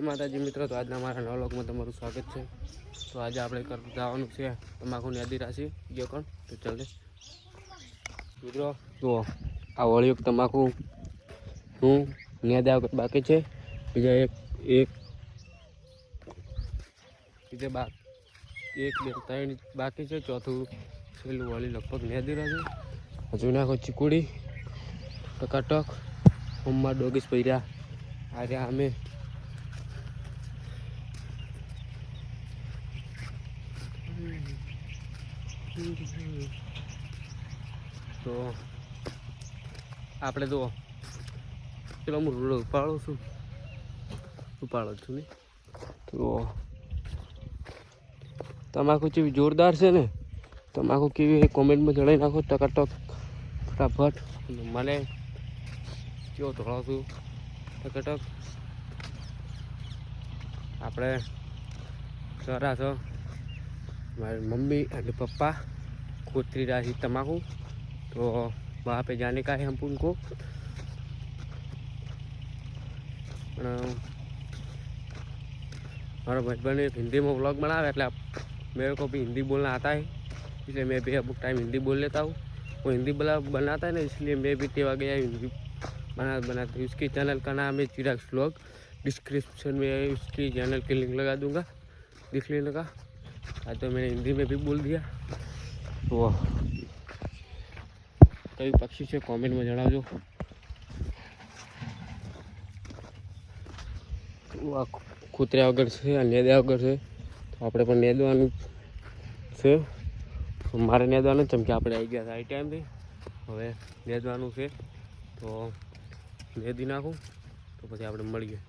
માતાજી મિત્રો, તો આજના મારા નવલોકમાં તમારું સ્વાગત છે. તો આજે આપણે જવાનું છે તમાકુની યાદી રાશિ ગયો કોણ તો ચાલે. મિત્રો તો આ વળિયુક તમાકુ હું ન્યાદ બાકી છે. બીજા એક એક, બીજા બા એક, બે, ત્રણ બાકી છે. ચોથું, છેલ્લું વળી લગભગ ન્યાદી છે હજુ નાખો ચીકુડી, ટકાટક હોમમાં ડોગીસ પહેર્યા આ અમે તો આપણે તો પેલો હું રૂડો ઉપાડું છું. ઉપાડો છું ને. તો તમાકુ જેવી જોરદાર છે ને? તમાકુ કેવી કોમેન્ટમાં જણાવી નાખો. ટકાટક, ફટાફટ. મને કેવો ધોળો છું. ટકાટક. આપણે સરા છો. મારી મમ્મી અને પપ્પા खोतरी राशि तम्बाकू तो वहाँ पे जाने का है हम उनको પણ हमारा बचपन में हिंदी में व्लॉग बनाया એટલે मेरे को भी हिंदी बोलना आता है इसलिए मैं भी अब टाइम हिंदी बोल लेता हूँ वो हिंदी बोला बनाता है ना इसलिए मैं भी टेवा गया हिंदी बना बनाते उसके चैनल का नाम है चिराग व्लॉग डिस्क्रिप्शन में उसकी चैनल की लिंक लगा दूंगा देख लेने का आज तो मैंने हिंदी में भी बोल दिया તો કયું પક્ષી છે કોમેન્ટમાં જણાવજો આ કૂતર્યા વગર છે આ નેદા વગર છે તો આપણે પણ નેદવાનું છે મારે નેદવાનું છે કેમ કે આપણે આવી ગયા સારી ટાઈમથી હવે નેદવાનું છે તો નેદી નાખું તો પછી આપણે મળીએ